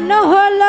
কেন হলো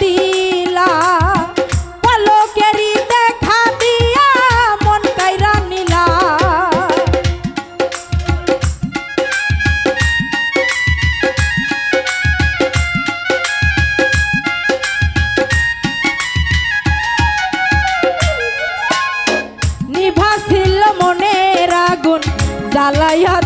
দিলা। দেখা দিয়া মন কাইরা নিলা। নিভাসিল মনের আগুন জ্বালাইয়া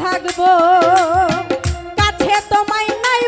থাকব। কাছে তোমায় নাই